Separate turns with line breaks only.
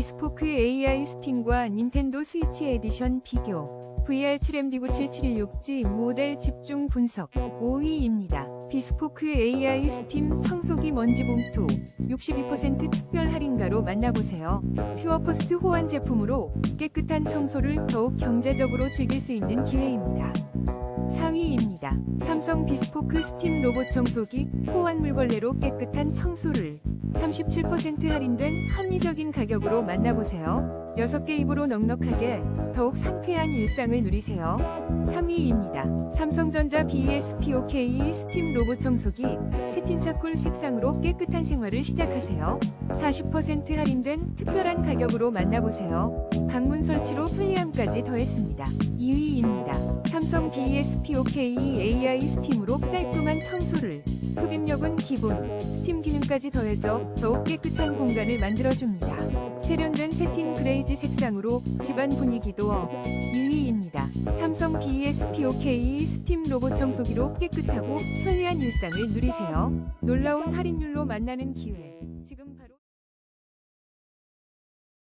비스포크 AI 스팀과 닌텐도 스위치 에디션 비교 VR7MD97716G 모델 집중 분석 5위입니다. 비스포크 AI 스팀 청소기 먼지 봉투 62% 특별 할인가로 만나보세요. 퓨어퍼스트 호환 제품으로 깨끗한 청소를 더욱 경제적으로 즐길 수 있는 기회입니다. 4위입니다. 삼성 비스포크 스팀 로봇 청소기 호환 물걸레로 깨끗한 청소를 37% 할인된 합리적인 가격으로 만나보세요. 6개 입으로 넉넉하게 더욱 상쾌한 일상을 누리세요. 3위입니다. 삼성전자 BSPOK 스팀 로봇 청소기 세틴차쿨 색상으로 깨끗한 생활을 시작하세요. 40% 할인된 특별한 가격으로 만나보세요. 방문 설치로 편리함까지 더했습니다. 2위입니다. 삼성 BSPOK AI 스팀으로 깔끔한 청소를 흡입력은 기본, 스팀 기능까지 더해져 더욱 깨끗한 공간을 만들어줍니다. 세련된 세틴 그레이지 색상으로 집안 분위기도 업. 2위입니다. 삼성 BSPOK 스팀 로봇 청소기로 깨끗하고 편리한 일상을 누리세요. 놀라운 할인율로 만나는 기회.